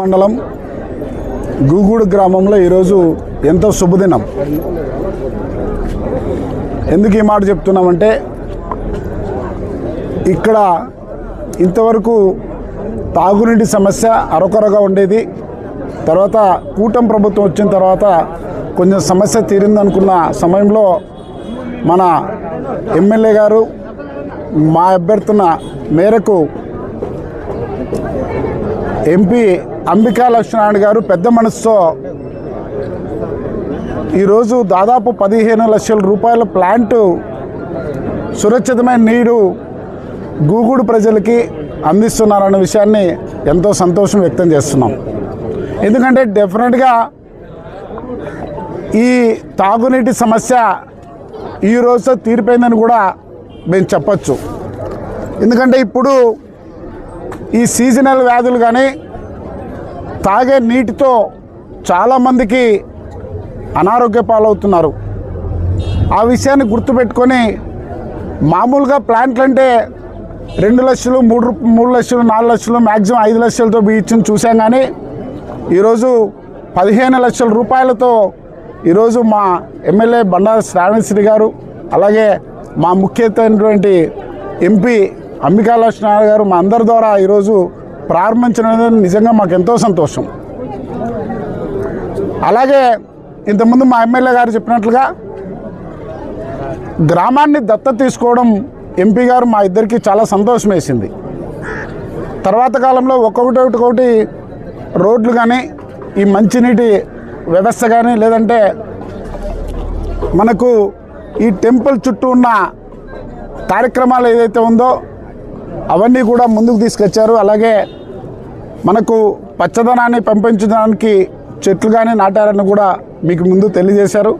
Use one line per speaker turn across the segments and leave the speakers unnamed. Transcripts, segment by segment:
మండలం గూగూడు గ్రామంలో ఈరోజు ఎంతో శుభదినం. ఎందుకు ఈ మాట చెప్తున్నామంటే ఇక్కడ ఇంతవరకు తాగునీటి సమస్య అరకొరగా ఉండేది. తర్వాత కూటం ప్రభుత్వం వచ్చిన తర్వాత కొంచెం సమస్య తీరిందనుకున్న సమయంలో మన ఎమ్మెల్యే గారు మా అభ్యర్థన మేరకు ఎంపీ అంబికా లక్ష్మీనారాయణ గారు పెద్ద మనసుతో ఈరోజు దాదాపు పదిహేను లక్షల రూపాయల ప్లాంటు సురక్షితమైన నీరు గూగుడు ప్రజలకి అందిస్తున్నారన్న విషయాన్ని ఎంతో సంతోషం వ్యక్తం చేస్తున్నాం. ఎందుకంటే డెఫినెట్గా ఈ తాగునీటి సమస్య ఈ రోజుతో తీరిపోయిందని కూడా మేము చెప్పచ్చు. ఎందుకంటే ఇప్పుడు ఈ సీజనల్ వ్యాధులు కానీ తాగే నీటితో చాలామందికి అనారోగ్య పాలవుతున్నారు. ఆ విషయాన్ని గుర్తుపెట్టుకొని మామూలుగా ప్లాంట్లు అంటే రెండు లక్షలు మూడు మూడు లక్షలు నాలుగు లక్షలు మ్యాక్సిమం ఐదు లక్షలతో బీచ్ని చూసాం కానీ ఈరోజు పదిహేను లక్షల రూపాయలతో ఈరోజు మా ఎమ్మెల్యే బండారు శ్రావణశ్రీ గారు అలాగే మా ముఖ్యమైనటువంటి ఎంపీ అంబికా లక్ష్మణ గారు మా అందరి ద్వారా ఈరోజు ప్రారంభించడం నిజంగా మాకు ఎంతో సంతోషం. అలాగే ఇంతకుముందు మా ఎమ్మెల్యే గారు చెప్పినట్లుగా గ్రామాన్ని దత్త తీసుకోవడం ఎంపీ గారు మా ఇద్దరికి చాలా సంతోషం వేసింది. తర్వాత కాలంలో ఒక్కొక్కటి ఒకటి రోడ్లు కానీ ఈ మంచినీటి వ్యవస్థ కానీ లేదంటే మనకు ఈ టెంపుల్ చుట్టూ ఉన్న కార్యక్రమాలు ఏదైతే ఉందో అవన్నీ కూడా ముందుకు తీసుకొచ్చారు. అలాగే మనకు పచ్చదనాన్ని పంపించడానికి చెట్లు కానీ నాటారని కూడా మీకు ముందు తెలియజేశారు.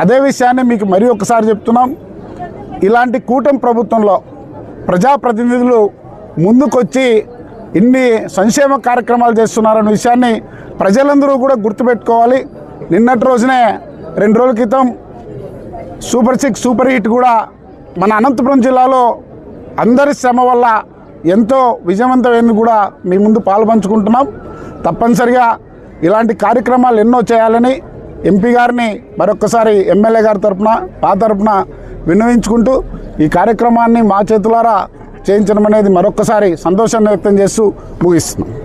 అదే విషయాన్ని మీకు మరీ ఒకసారి చెప్తున్నాం. ఇలాంటి కూటమి ప్రభుత్వంలో ప్రజాప్రతినిధులు ముందుకొచ్చి ఇన్ని సంక్షేమ కార్యక్రమాలు చేస్తున్నారన్న విషయాన్ని ప్రజలందరూ కూడా గుర్తుపెట్టుకోవాలి. నిన్నటి రోజునే రెండు రోజుల క్రితం సూపర్ సిక్స్ సూపర్ హిట్ కూడా మన అనంతపురం జిల్లాలో అందరి శ్రమ వల్ల ఎంతో విజయవంతమైన కూడా మీ ముందు పాల్పంచుకుంటున్నాం తప్పనిసరిగా ఇలాంటి కార్యక్రమాలు ఎన్నో చేయాలని ఎంపీ గారిని మరొకసారి ఎమ్మెల్యే గారి తరపున మా తరపున విన్నవించుకుంటూ ఈ కార్యక్రమాన్ని మా చేతులారా చేయించడం అనేది మరొకసారి సంతోషాన్ని వ్యక్తం చేస్తూ ముగిస్తున్నాం.